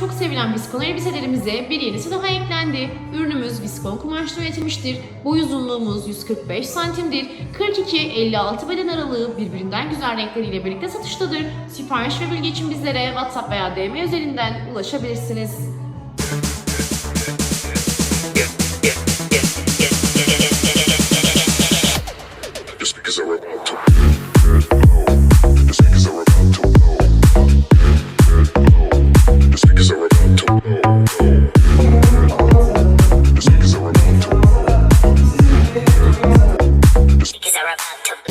çok sevilen viskon elbiselerimize bir yenisi daha eklendi. Ürünümüz viskon kumaşla üretilmiştir. Boy uzunluğumuz 145 santimdir. 42-56 beden aralığı birbirinden güzel renkleriyle birlikte satıştadır. Sipariş ve bilgi için bizlere WhatsApp veya DM üzerinden ulaşabilirsiniz. Just because I wrote Sarah Patrick.